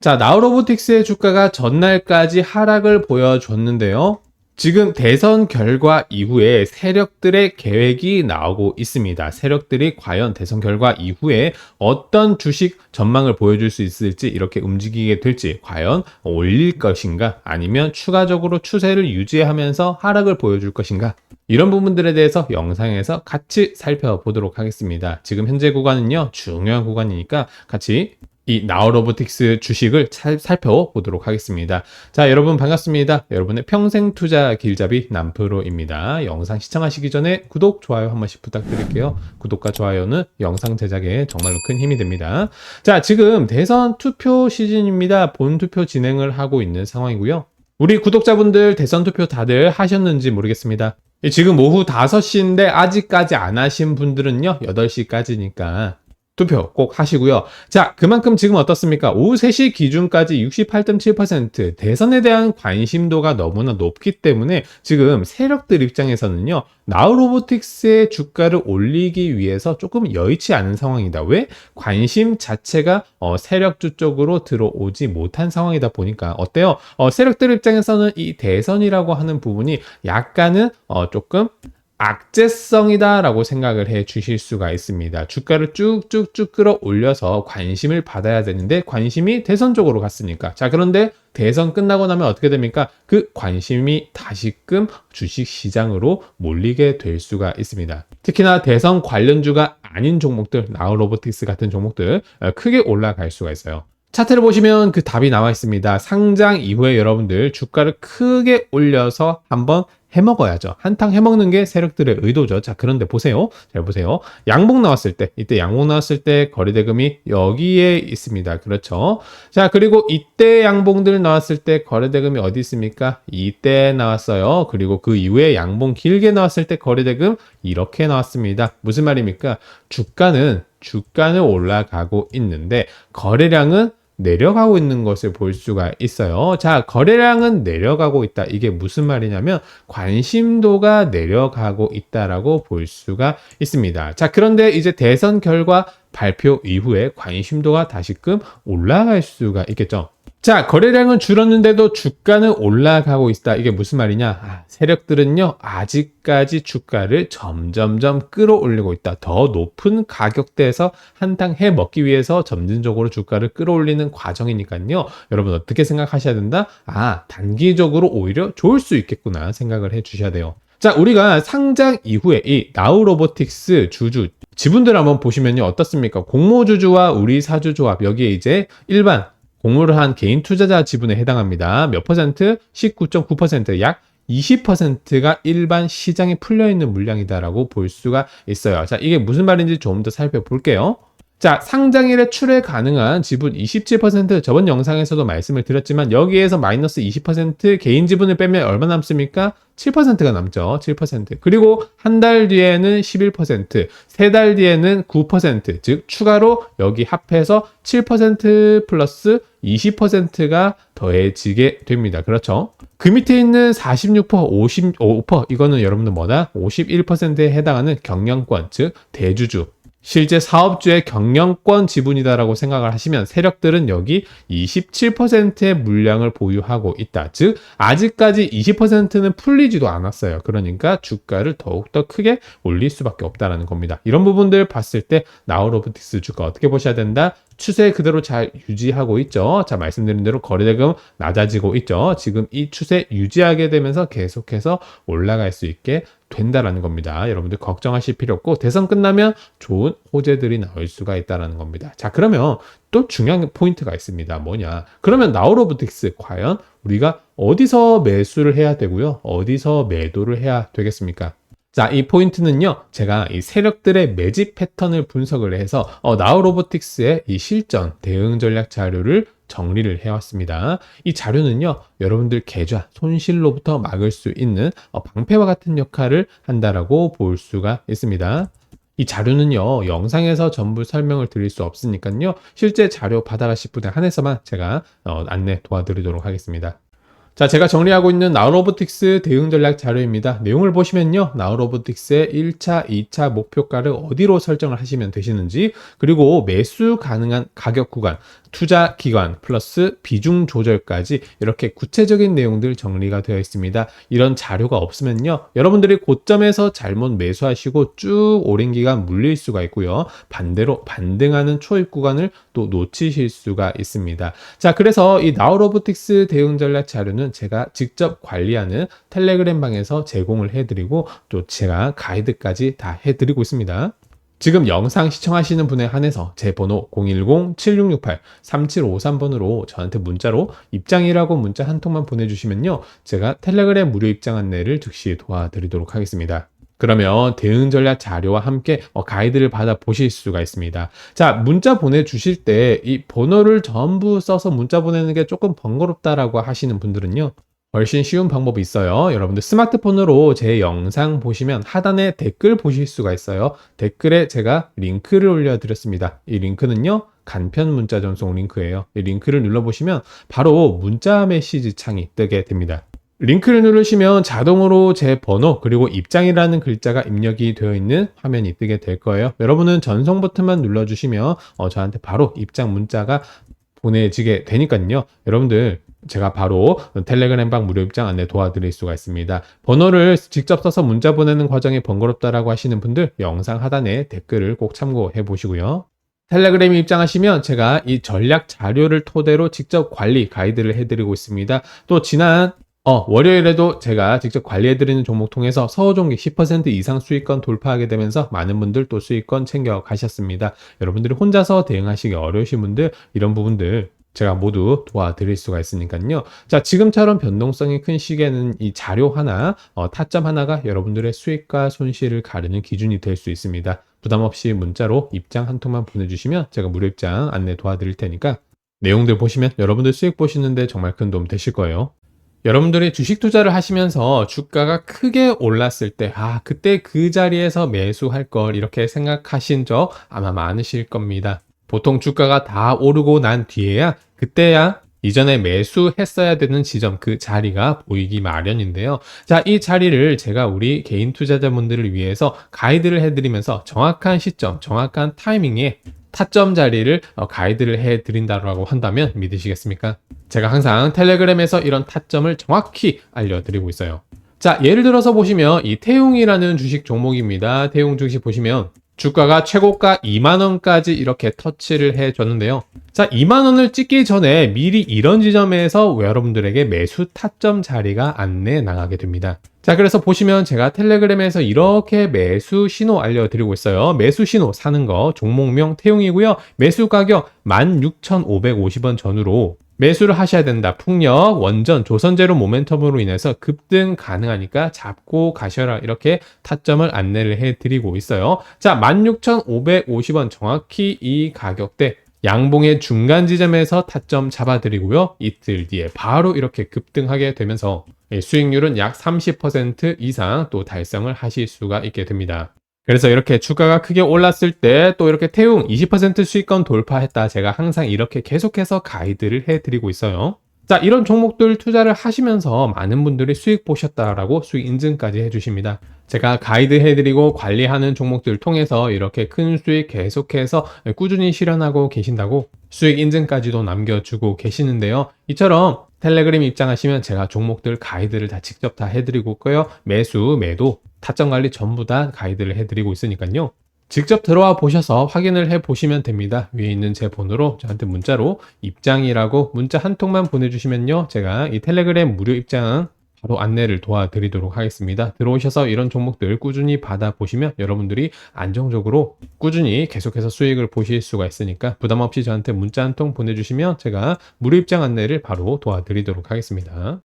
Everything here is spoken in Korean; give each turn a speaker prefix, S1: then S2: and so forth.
S1: 자, 나우로보틱스의 주가가 전날까지 하락을 보여줬는데요. 지금 대선 결과 이후에 세력들의 계획이 나오고 있습니다. 세력들이 과연 대선 결과 이후에 어떤 주식 전망을 보여줄 수 있을지 이렇게 움직이게 될지 과연 올릴 것인가 아니면 추가적으로 추세를 유지하면서 하락을 보여줄 것인가 이런 부분들에 대해서 영상에서 같이 살펴보도록 하겠습니다. 지금 현재 구간은요 중요한 구간이니까 같이 이 나우로보틱스 주식을 살, 살펴보도록 하겠습니다. 자, 여러분 반갑습니다. 여러분의 평생 투자 길잡이 남프로입니다. 영상 시청하시기 전에 구독, 좋아요 한 번씩 부탁드릴게요. 구독과 좋아요는 영상 제작에 정말로 큰 힘이 됩니다. 자, 지금 대선 투표 시즌입니다. 본 투표 진행을 하고 있는 상황이고요. 우리 구독자분들 대선 투표 다들 하셨는지 모르겠습니다. 지금 오후 5시인데 아직까지 안 하신 분들은요, 8시까지니까 투표 꼭 하시고요. 자, 그만큼 지금 어떻습니까? 오후 3시 기준까지 68.7% 대선에 대한 관심도가 너무나 높기 때문에 지금 세력들 입장에서는요. 나우 로보틱스의 주가를 올리기 위해서 조금 여의치 않은 상황이다. 왜? 관심 자체가 어, 세력주 쪽으로 들어오지 못한 상황이다 보니까 어때요? 어, 세력들 입장에서는 이 대선이라고 하는 부분이 약간은 어, 조금 악재성이다라고 생각을 해 주실 수가 있습니다. 주가를 쭉쭉쭉 끌어올려서 관심을 받아야 되는데 관심이 대선 쪽으로 갔으니까. 자, 그런데 대선 끝나고 나면 어떻게 됩니까? 그 관심이 다시금 주식 시장으로 몰리게 될 수가 있습니다. 특히나 대선 관련주가 아닌 종목들, 나우로보틱스 같은 종목들 어, 크게 올라갈 수가 있어요. 차트를 보시면 그 답이 나와 있습니다. 상장 이후에 여러분들 주가를 크게 올려서 한번 해먹어야죠. 한탕 해먹는 게 세력들의 의도죠. 자, 그런데 보세요. 잘 보세요. 양봉 나왔을 때, 이때 양봉 나왔을 때 거래대금이 여기에 있습니다. 그렇죠. 자, 그리고 이때 양봉들 나왔을 때 거래대금이 어디 있습니까? 이때 나왔어요. 그리고 그 이후에 양봉 길게 나왔을 때 거래대금 이렇게 나왔습니다. 무슨 말입니까? 주가는 주가는 올라가고 있는데 거래량은 내려가고 있는 것을 볼 수가 있어요. 자, 거래량은 내려가고 있다. 이게 무슨 말이냐면 관심도가 내려가고 있다라고 볼 수가 있습니다. 자, 그런데 이제 대선 결과 발표 이후에 관심도가 다시금 올라갈 수가 있겠죠. 자, 거래량은 줄었는데도 주가는 올라가고 있다. 이게 무슨 말이냐? 아, 세력들은요, 아직까지 주가를 점점점 끌어올리고 있다. 더 높은 가격대에서 한탕 해 먹기 위해서 점진적으로 주가를 끌어올리는 과정이니까요. 여러분 어떻게 생각하셔야 된다? 아, 단기적으로 오히려 좋을 수 있겠구나 생각을 해 주셔야 돼요. 자, 우리가 상장 이후에 이 나우 로보틱스 주주 지분들 한번 보시면요. 어떻습니까? 공모주주와 우리 사주조합 여기에 이제 일반 공모를 한 개인 투자자 지분에 해당합니다. 몇 퍼센트? 19.9%, 약 20%가 일반 시장에 풀려 있는 물량이다라고 볼 수가 있어요. 자, 이게 무슨 말인지 좀 더 살펴볼게요. 자, 상장일에 출회 가능한 지분 27% 저번 영상에서도 말씀을 드렸지만 여기에서 마이너스 20% 개인 지분을 빼면 얼마 남습니까? 7%가 남죠. 7%. 그리고 한 달 뒤에는 11%, 세 달 뒤에는 9%, 즉 추가로 여기 합해서 7% 플러스 20%가 더해지게 됩니다. 그렇죠? 그 밑에 있는 46%, 55% 이거는 여러분들 뭐다? 51%에 해당하는 경영권, 즉 대주주 실제 사업주의 경영권 지분이다라고 생각을 하시면 세력들은 여기 27%의 물량을 보유하고 있다. 즉 아직까지 20%는 풀리지도 않았어요. 그러니까 주가를 더욱더 크게 올릴 수밖에 없다라는 겁니다. 이런 부분들 봤을 때 나우로보틱스 주가 어떻게 보셔야 된다? 추세 그대로 잘 유지하고 있죠. 자, 말씀드린 대로 거래대금 낮아지고 있죠. 지금 이 추세 유지하게 되면서 계속해서 올라갈 수 있게 된다라는 겁니다. 여러분들 걱정하실 필요 없고 대선 끝나면 좋은 호재들이 나올 수가 있다라는 겁니다. 자, 그러면 또 중요한 포인트가 있습니다. 뭐냐? 그러면 나우로보틱스 과연 우리가 어디서 매수를 해야 되고요? 어디서 매도를 해야 되겠습니까? 자, 이 포인트는요, 제가 이 세력들의 매집 패턴을 분석을 해서 어, 나우 로보틱스의 이 실전 대응 전략 자료를 정리를 해왔습니다. 이 자료는요, 여러분들 계좌 손실로부터 막을 수 있는 어, 방패와 같은 역할을 한다라고 볼 수가 있습니다. 이 자료는요, 영상에서 전부 설명을 드릴 수 없으니까요, 실제 자료 받아가실 분에 한해서만 제가 어, 안내 도와드리도록 하겠습니다. 자, 제가 정리하고 있는 나우로보틱스 대응 전략 자료입니다. 내용을 보시면요. 나우로보틱스의 1차, 2차 목표가를 어디로 설정을 하시면 되시는지, 그리고 매수 가능한 가격 구간, 투자 기관 플러스 비중 조절까지 이렇게 구체적인 내용들 정리가 되어 있습니다. 이런 자료가 없으면요. 여러분들이 고점에서 잘못 매수하시고 쭉 오랜 기간 물릴 수가 있고요. 반대로 반등하는 초입 구간을 또 놓치실 수가 있습니다. 자, 그래서 이 나우로보틱스 대응 전략 자료는 제가 직접 관리하는 텔레그램 방에서 제공을 해드리고 또 제가 가이드까지 다 해드리고 있습니다. 지금 영상 시청하시는 분에 한해서 제 번호 010-7668-3753번으로 저한테 문자로 입장이라고 문자 한 통만 보내주시면요. 제가 텔레그램 무료 입장 안내를 즉시 도와드리도록 하겠습니다. 그러면 대응 전략 자료와 함께 어, 가이드를 받아 보실 수가 있습니다. 자, 문자 보내주실 때 이 번호를 전부 써서 문자 보내는 게 조금 번거롭다라고 하시는 분들은요. 훨씬 쉬운 방법이 있어요. 여러분들 스마트폰으로 제 영상 보시면 하단에 댓글 보실 수가 있어요. 댓글에 제가 링크를 올려드렸습니다. 이 링크는요. 간편 문자 전송 링크예요. 이 링크를 눌러보시면 바로 문자 메시지 창이 뜨게 됩니다. 링크를 누르시면 자동으로 제 번호 그리고 입장이라는 글자가 입력이 되어 있는 화면이 뜨게 될 거예요. 여러분은 전송 버튼만 눌러주시면 어, 저한테 바로 입장 문자가 보내지게 되니까요. 여러분들 제가 바로 텔레그램방 무료 입장 안내 도와드릴 수가 있습니다. 번호를 직접 써서 문자 보내는 과정이 번거롭다라고 하시는 분들 영상 하단에 댓글을 꼭 참고해 보시고요. 텔레그램에 입장하시면 제가 이 전략 자료를 토대로 직접 관리 가이드를 해드리고 있습니다. 또 지난 어, 월요일에도 제가 직접 관리해드리는 종목 통해서 서호종기 10% 이상 수익권 돌파하게 되면서 많은 분들 또 수익권 챙겨 가셨습니다. 여러분들이 혼자서 대응하시기 어려우신 분들, 이런 부분들 제가 모두 도와드릴 수가 있으니까요. 자, 지금처럼 변동성이 큰 시기에는 이 자료 하나, 어, 타점 하나가 여러분들의 수익과 손실을 가르는 기준이 될 수 있습니다. 부담 없이 문자로 입장 한 통만 보내주시면 제가 무료 입장 안내 도와드릴 테니까 내용들 보시면 여러분들 수익 보시는데 정말 큰 도움 되실 거예요. 여러분들이 주식 투자를 하시면서 주가가 크게 올랐을 때, 아, 그때 그 자리에서 매수할 걸 이렇게 생각하신 적 아마 많으실 겁니다. 보통 주가가 다 오르고 난 뒤에야, 그때야 이전에 매수했어야 되는 지점 그 자리가 보이기 마련인데요. 자, 이 자리를 제가 우리 개인 투자자분들을 위해서 가이드를 해드리면서 정확한 시점, 정확한 타이밍에 타점 자리를 어, 가이드를 해 드린다고 한다면 믿으시겠습니까? 제가 항상 텔레그램에서 이런 타점을 정확히 알려드리고 있어요. 자, 예를 들어서 보시면 이 태웅이라는 주식 종목입니다. 태웅 주식 보시면 주가가 최고가 2만원까지 이렇게 터치를 해줬는데요. 자, 2만원을 찍기 전에 미리 이런 지점에서 여러분들에게 매수 타점 자리가 안내 나가게 됩니다. 자, 그래서 보시면 제가 텔레그램에서 이렇게 매수 신호 알려드리고 있어요. 매수 신호 사는 거 종목명 태용이고요. 매수 가격 16,550원 전후로 매수를 하셔야 된다. 풍력, 원전, 조선제로 모멘텀으로 인해서 급등 가능하니까 잡고 가셔라. 이렇게 타점을 안내를 해드리고 있어요. 자, 16,550원 정확히 이 가격대 양봉의 중간 지점에서 타점 잡아드리고요. 이틀 뒤에 바로 이렇게 급등하게 되면서 수익률은 약 30% 이상 또 달성을 하실 수가 있게 됩니다. 그래서 이렇게 주가가 크게 올랐을 때 또 이렇게 태웅 20% 수익권 돌파했다. 제가 항상 이렇게 계속해서 가이드를 해드리고 있어요. 자, 이런 종목들 투자를 하시면서 많은 분들이 수익 보셨다라고 수익 인증까지 해주십니다. 제가 가이드 해드리고 관리하는 종목들 통해서 이렇게 큰 수익 계속해서 꾸준히 실현하고 계신다고 수익 인증까지도 남겨주고 계시는데요. 이처럼 텔레그램 입장하시면 제가 종목들 가이드를 다 직접 다 해드리고 있고요. 매수, 매도, 타점 관리 전부 다 가이드를 해드리고 있으니까요. 직접 들어와 보셔서 확인을 해 보시면 됩니다. 위에 있는 제 번호로 저한테 문자로 입장이라고 문자 한 통만 보내주시면요. 제가 이 텔레그램 무료 입장 바로 안내를 도와드리도록 하겠습니다. 들어오셔서 이런 종목들 꾸준히 받아보시면 여러분들이 안정적으로 꾸준히 계속해서 수익을 보실 수가 있으니까 부담 없이 저한테 문자 한 통 보내주시면 제가 무료 입장 안내를 바로 도와드리도록 하겠습니다.